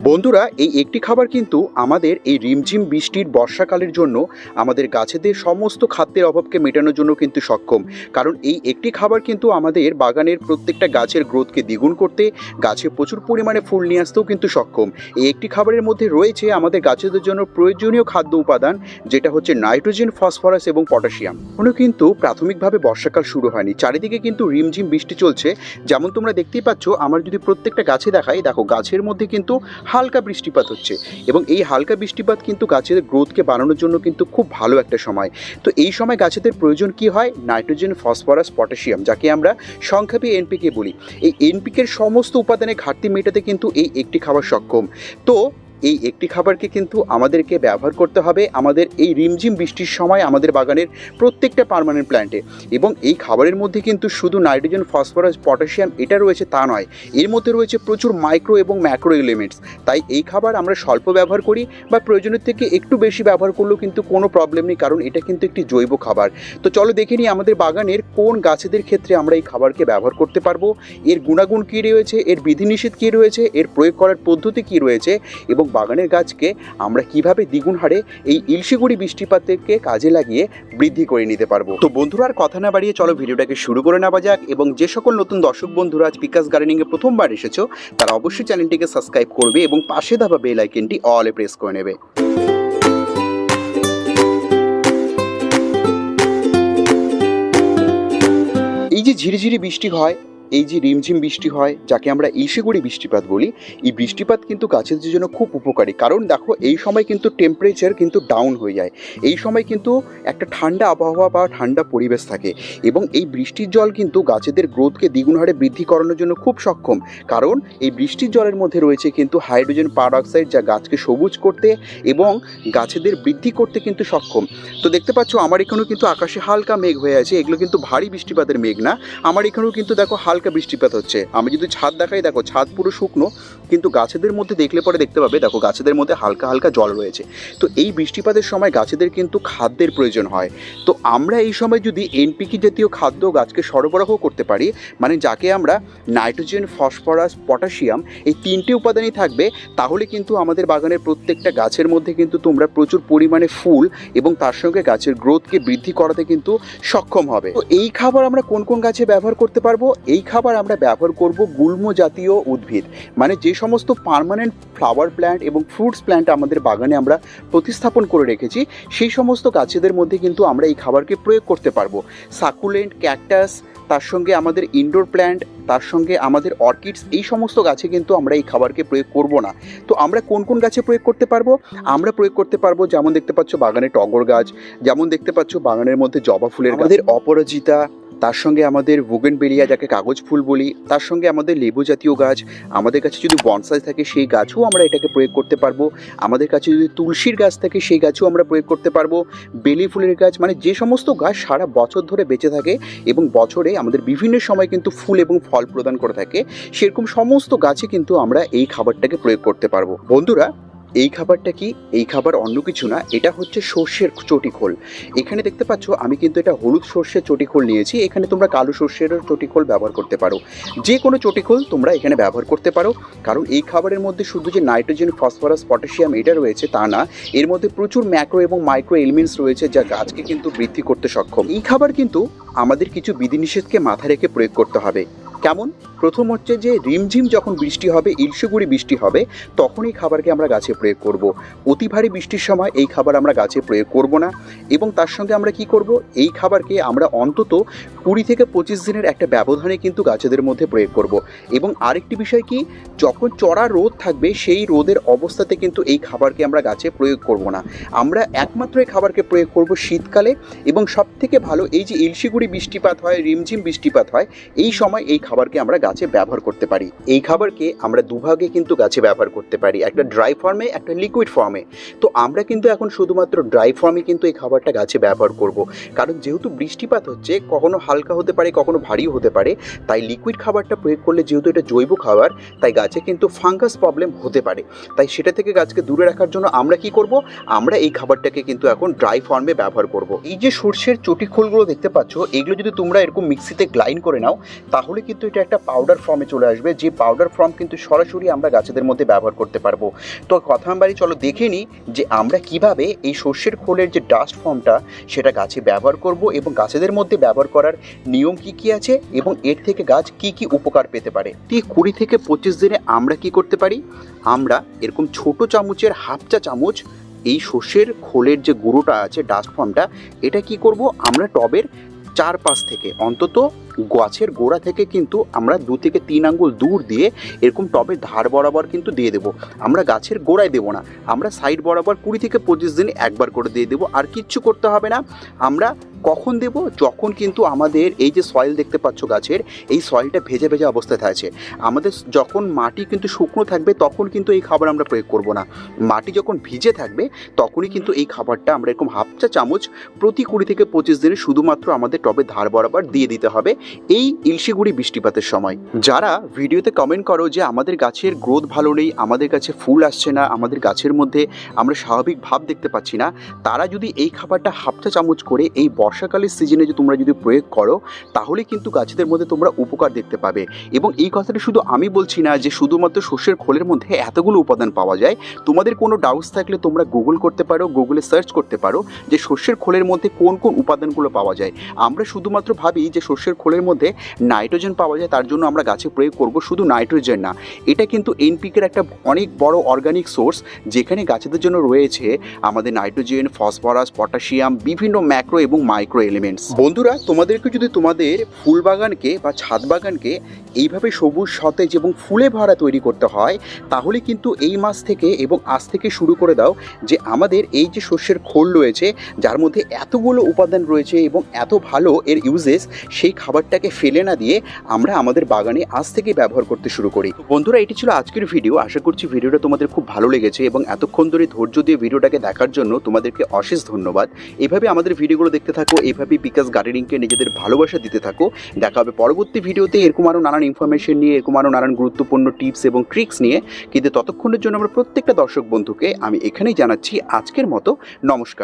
বন্ধুরা, এই একটি খাবার কিন্তু আমাদের এই রিমঝিম বৃষ্টির বর্ষাকালের জন্য আমাদের গাছেদের সমস্ত খাদ্যের অভাবকে মেটানোর জন্য কিন্তু সক্ষম। কারণ এই একটি খাবার কিন্তু আমাদের বাগানের প্রত্যেকটা গাছের গ্রোথকে দ্বিগুণ করতে, গাছে প্রচুর পরিমাণে ফুল নিয়ে আসতেও কিন্তু সক্ষম। এই একটি খাবারের মধ্যে রয়েছে আমাদের গাছেদের জন্য প্রয়োজনীয় খাদ্য উপাদান, যেটা হচ্ছে নাইট্রোজেন, ফসফরাস এবং পটাশিয়াম। কোনো কিন্তু প্রাথমিকভাবে বর্ষাকাল শুরু হয়নি। চারিদিকে কিন্তু রিমঝিম বৃষ্টি চলছে। যেমন তোমরা দেখতেই পাচ্ছ, আমার যদি প্রত্যেকটা গাছে দেখাই, দেখো গাছের মধ্যে কিন্তু হালকা বৃষ্টিপাত হচ্ছে। এবং এই হালকা বৃষ্টিপাত কিন্তু গাছের গ্রোথকে বাড়ানোর জন্য কিন্তু খুব ভালো একটা সময়। তো এই সময় গাছেদের প্রয়োজন কি হয়? নাইট্রোজেন, ফসফরাস, পটাশিয়াম, যাকে আমরা সংক্ষেপে এনপিকে বলি। এই এনপিকের সমস্ত উপাদানের ঘাটতি মেটাতে কিন্তু এই একটি খাবার সক্ষম। তো এই একটি খাবারকে কিন্তু আমাদেরকে ব্যবহার করতে হবে আমাদের এই রিমঝিম বৃষ্টির সময় আমাদের বাগানের প্রত্যেকটা পার্মানেন্ট প্ল্যান্টে। এবং এই খাবারের মধ্যে কিন্তু শুধু নাইট্রোজেন, ফসফরাস, পটাশিয়াম এটা রয়েছে তা নয়, এর মধ্যে রয়েছে প্রচুর মাইক্রো এবং ম্যাক্রো এলিমেন্টস। তাই এই খাবার আমরা স্বল্প ব্যবহার করি বা প্রয়োজনের থেকে একটু বেশি ব্যবহার করলেও কিন্তু কোনো প্রবলেম নেই, কারণ এটা কিন্তু একটি জৈব খাবার। তো চলো দেখে নিই আমাদের বাগানের কোন গাছেদের ক্ষেত্রে আমরা এই খাবারকে ব্যবহার করতে পারব, এর গুণাগুণ কী রয়েছে, এর বিধিনিষেধ কী রয়েছে, এর প্রয়োগ করার পদ্ধতি কী রয়েছে, এবং বাগানের গাছকে আমরা কীভাবে দ্বিগুণ হারে এই ইলশিগুড়ি বৃষ্টিপাতকে কাজে লাগিয়ে বৃদ্ধি করে নিতে পারব? তো বন্ধুরা, আর কথা না বাড়িয়ে চলো ভিডিওটাকে শুরু করে নেওয়া যাক এবং যে সকল নতুন দর্শক বন্ধুরা আজ বিকাশ গার্ডেনিংয়ে প্রথমবার এসেছ, তারা অবশ্যই চ্যানেলটিকে সাবস্ক্রাইব করবে এবং পাশে থাকা বেল আইকনটি অলে প্রেস করে নেবে। এই যে ঝিরিঝিরি বৃষ্টি হয় এই যে রিমঝিম বৃষ্টি হয়, যাকে আমরা ইলশিগুড়ি বৃষ্টিপাত বলি, এই বৃষ্টিপাত কিন্তু গাছেদের জন্য খুব উপকারী। কারণ দেখো, এই সময় কিন্তু টেম্পারেচার কিন্তু ডাউন হয়ে যায়। এই সময় কিন্তু একটা ঠান্ডা আবহাওয়া বা ঠান্ডা পরিবেশ থাকে এবং এই বৃষ্টির জল কিন্তু গাছেদের গ্রোথকে দ্বিগুণ হারে বৃদ্ধি করানোর জন্য খুব সক্ষম। কারণ এই বৃষ্টির জলের মধ্যে রয়েছে কিন্তু হাইড্রোজেন পারঅক্সাইড যা গাছকে সবুজ করতে এবং গাছেদের বৃদ্ধি করতে কিন্তু সক্ষম। তো দেখতে পাচ্ছ, আমার এখানেও কিন্তু আকাশে হালকা মেঘ হয়ে আছে। এগুলো কিন্তু ভারী বৃষ্টিপাতের মেঘ না। আমার এখানেও কিন্তু দেখো হালকা বৃষ্টিপাত হচ্ছে। আমি যদি ছাদ দেখাই, দেখো ছাদ পুরো শুকনো, কিন্তু গাছেদের মধ্যে দেখলে পরে দেখতে পাবে, দেখো গাছেদের মধ্যে হালকা হালকা জল রয়েছে। তো এই বৃষ্টিপাতের সময় গাছেদের কিন্তু খাদ্যের প্রয়োজন হয়। তো আমরা এই সময় যদি এনপিকি জাতীয় খাদ্য গাছকে সরবরাহ করতে পারি মানে যাকে আমরা নাইট্রোজেন, ফসফরাস, পটাশিয়াম এই তিনটে উপাদানই থাকবে, তাহলে কিন্তু আমাদের বাগানের প্রত্যেকটা গাছের মধ্যে কিন্তু তোমরা প্রচুর পরিমাণে ফুল এবং তার সঙ্গে গাছের গ্রোথকে বৃদ্ধি করাতে কিন্তু সক্ষম হবে। তো এই খাবার আমরা কোন কোন গাছে ব্যবহার করতে পারব? এই খাবার আমরা ব্যবহার করব গুল্ম জাতীয় উদ্ভিদ। মানে যে সমস্ত পার্মানেন্ট ফ্লাওয়ার প্ল্যান্ট এবং ফ্রুটস প্ল্যান্ট আমাদের বাগানে আমরা প্রতিস্থাপন করে রেখেছি, সেই সমস্ত গাছেদের মধ্যে কিন্তু আমরা এই খাবারকে প্রয়োগ করতে পারব। সাকুলেন্ট ক্যাকটাস তার সঙ্গে আমাদের ইনডোর প্ল্যান্ট তার সঙ্গে আমাদের অর্কিডস এই সমস্ত গাছে কিন্তু আমরা এই খাবারকে প্রয়োগ করব না। তো আমরা কোন কোন গাছে প্রয়োগ করতে পারব? আমরা প্রয়োগ করতে পারব যেমন দেখতে পাচ্ছ বাগানে টগর গাছ, যেমন দেখতে পাচ্ছ বাগানের মধ্যে জবা ফুলের আমাদের অপরাজিতা তার সঙ্গে আমাদের বুগেন বেলিয়া যাকে কাগজ ফুল বলি, তার সঙ্গে আমাদের লেবু জাতীয় গাছ, আমাদের কাছে যদি বনসাই থাকে সেই গাছও আমরা এটাকে প্রয়োগ করতে পারব। আমাদের কাছে যদি তুলসীর গাছ থাকে সেই গাছও আমরা প্রয়োগ করতে পারব। বেলি ফুলের গাছ মানে যে সমস্ত গাছ সারা বছর ধরে বেঁচে থাকে এবং বছরে আমাদের বিভিন্ন সময় কিন্তু ফুল এবং ফল প্রদান করে থাকে, সেরকম সমস্ত গাছে কিন্তু আমরা এই খাবারটাকে প্রয়োগ করতে পারব। বন্ধুরা এই খাবারটা কি? এই খাবার অন্য কিছু না, এটা হচ্ছে সর্ষের চটিখোল এখানে দেখতে পাচ্ছ, আমি কিন্তু এটা হলুদ সর্ষের চটিখোল নিয়েছি। এখানে তোমরা কালো সর্ষের চটিখোল ব্যবহার করতে পারো। যে কোনো চটিখোল তোমরা এখানে ব্যবহার করতে পারো। কারণ এই খাবারের মধ্যে শুধু যে নাইট্রোজেন, ফসফরাস, পটাশিয়াম এটা রয়েছে তা না, এর মধ্যে প্রচুর ম্যাক্রো এবং মাইক্রো এলিমেন্টস রয়েছে যা গাছকে কিন্তু বৃদ্ধি করতে সক্ষম। এই খাবার কিন্তু আমাদের কিছু বিধিনিষেধকে মাথায় রেখে প্রয়োগ করতে হবে। কেমন প্রথম হচ্ছে যে রিমঝিম যখন বৃষ্টি হবে, ইলশগুড়ি বৃষ্টি হবে তখন এই খাবারকে আমরা গাছে প্রয়োগ করব। অতি ভারী বৃষ্টির সময় এই খাবার আমরা গাছে প্রয়োগ করব না এবং তার সঙ্গে আমরা কি করব এই খাবারকে আমরা অন্তত কুড়ি থেকে পঁচিশ দিনের একটা ব্যবধানে কিন্তু গাছেদের মধ্যে প্রয়োগ করব। এবং আরেকটি বিষয় কি যখন চড়া রোদ থাকবে, সেই রোদের অবস্থাতে কিন্তু এই খাবারকে আমরা গাছে প্রয়োগ করব না আমরা একমাত্র এই খাবারকে প্রয়োগ করব শীতকালে এবং সব থেকে ভালো এই যে ইলশিগুড়ি বৃষ্টিপাত হয়, রিমঝিম বৃষ্টিপাত হয়, এই সময় এই খাবারকে আমরা গাছে ব্যবহার করতে পারি। এই খাবারকে আমরা দুভাগে কিন্তু গাছে ব্যবহার করতে পারি। একটা ড্রাই ফর্মে, একটা লিকুইড ফর্মে। তো আমরা কিন্তু এখন শুধুমাত্র ড্রাই ফর্মে কিন্তু এই খাবারটা গাছে ব্যবহার করব। কারণ যেহেতু বৃষ্টিপাত হচ্ছে, কখনো হালকা হতে পারে, কখনো ভারীও হতে পারে। তাই লিকুইড খাবারটা প্রয়োগ করলে যেহেতু এটা জৈব খাবার, তাই গাছে কিন্তু ফাঙ্গাস প্রবলেম হতে পারে। তাই সেটা থেকে গাছকে দূরে রাখার জন্য আমরা কি করব? আমরা এই খাবারটাকে কিন্তু এখন ড্রাই ফর্মে ব্যবহার করব। এই যে সর্ষের চটি খোলগুলো দেখতে পাচ্ছ, এগুলো যদি তোমরা এরকম মিক্সিতে গ্লাইন করে নাও, তাহলে কিন্তু কিন্তু এটা একটা পাউডার ফর্মে চলে আসবে। যে পাউডার ফর্ম কিন্তু সরাসরি আমরা গাছেদের মধ্যে ব্যবহার করতে পারব। তো কথা বাড়ি চলো দেখে নিই যে আমরা কীভাবে এই শস্যের খোলের যে ডাস্ট ফর্মটা সেটা গাছে ব্যবহার করব এবং গাছেদের মধ্যে ব্যবহার করার নিয়ম কি কি আছে এবং এর থেকে গাছ কি কি উপকার পেতে পারে? ঠিক কুড়ি থেকে পঁচিশ দিনে আমরা কি করতে পারি? আমরা এরকম ছোট চামচের হাফ চা চামচ এই শস্যের খোলের যে গুঁড়োটা আছে ডাস্ট ফর্মটা এটা কি করব? আমরা টবের চারপাশ থেকে, অন্তত গাছের গোড়া থেকে কিন্তু আমরা দু থেকে তিন আঙ্গুল দূর দিয়ে এরকম টবের ধার বরাবর কিন্তু দিয়ে দেবো। আমরা গাছের গোড়ায় দেবো না। আমরা সাইড বরাবর কুড়ি থেকে পঁচিশ দিনে একবার করে দিয়ে দেবো। আর কিচ্ছু করতে হবে না। আমরা কখন দেব? যখন কিন্তু আমাদের এই যে সয়েল দেখতে পাচ্ছ গাছের, এই সয়েলটা ভেজে ভেজে অবস্থায় থাকছে আমাদের যখন মাটি কিন্তু শুকনো থাকবে, তখন কিন্তু এই খাবার আমরা প্রয়োগ করব না। মাটি যখন ভিজে থাকবে, তখনই কিন্তু এই খাবারটা আমরা এরকম হাফ চা চামচ প্রতি কুড়ি থেকে পঁচিশ দিনে শুধুমাত্র আমাদের টবে ধার বরাবর দিয়ে দিতে হবে। এই ইলশিগুড়ি বৃষ্টিপাতের সময়। যারা ভিডিওতে কমেন্ট করো যে আমাদের গাছের গ্রোথ ভালো নেই, আমাদের কাছে ফুল আসছে না, আমাদের গাছের মধ্যে আমরা স্বাভাবিক ভাব দেখতে পাচ্ছি না, তারা যদি এই খাবারটা হাফটা চামচ করে এই বর্ষাকালের সিজনে যে তোমরা যদি প্রয়োগ করো, তাহলে কিন্তু গাছেদের মধ্যে তোমরা উপকার দেখতে পাবে। এবং এই কথাটা শুধু আমি বলছি না যে শুধুমাত্র শস্যের খোলের মধ্যে এতগুলো উপাদান পাওয়া যায়। তোমাদের কোনো ডাউটস থাকলে তোমরা গুগল করতে পারো গুগলে সার্চ করতে পারো যে শস্যের খোলের মধ্যে কোন কোন উপাদানগুলো পাওয়া যায়। আমরা শুধুমাত্র ভাবি যে শস্যের খোলের মধ্যে নাইট্রোজেন পাওয়া যায়, তার জন্য আমরা গাছে প্রয়োগ করব শুধু নাইট্রোজেন না। এটা কিন্তু এনপিকের একটা অনেক বড় অর্গানিক সোর্স যেখানে গাছেদের জন্য রয়েছে আমাদের নাইট্রোজেন, ফসফরাস, পটাশিয়াম, বিভিন্ন ম্যাক্রো এবং মাইক্রো এলিমেন্টস। বন্ধুরা, তোমাদেরকে যদি তোমাদের ফুল বাগানকে বা ছাদ বাগানকে এইভাবে সবুজ, সতেজ এবং ফুলে ভরা তৈরি করতে হয়, তাহলে কিন্তু এই মাস থেকে এবং আজ থেকে শুরু করে দাও যে আমাদের এই যে শস্যের খোল রয়েছে, যার মধ্যে এতগুলো উপাদান রয়েছে এবং এত ভালো এর ইউজেস সেই খাবারটাকে ফেলে না দিয়ে আমরা আমাদের বাগানে আজ থেকে ব্যবহার করতে শুরু করি। বন্ধুরা, এটি ছিল আজকের ভিডিও। আশা করছি ভিডিওটা তোমাদের খুব ভালো লেগেছে এবং এতক্ষণ ধরে ধৈর্য দিয়ে ভিডিওটাকে দেখার জন্য তোমাদেরকে অশেষ ধন্যবাদ। এভাবে আমাদের ভিডিওগুলো দেখতে থাকো এইভাবে বিকাশ গার্ডেনিংকে নিজেদের ভালোবাসা দিতে থাকো। দেখা হবে পরবর্তী ভিডিওতে এরকম আরও নানান ইনফরমেশন নিয়ে, এরকম আরও নানান গুরুত্বপূর্ণ টিপস এবং ট্রিক্স নিয়ে। কিন্তু ততক্ষণের জন্য আমরা প্রত্যেকটা দর্শক বন্ধুকে আমি এখানেই জানাচ্ছি আজকের মতো। নমস্কার।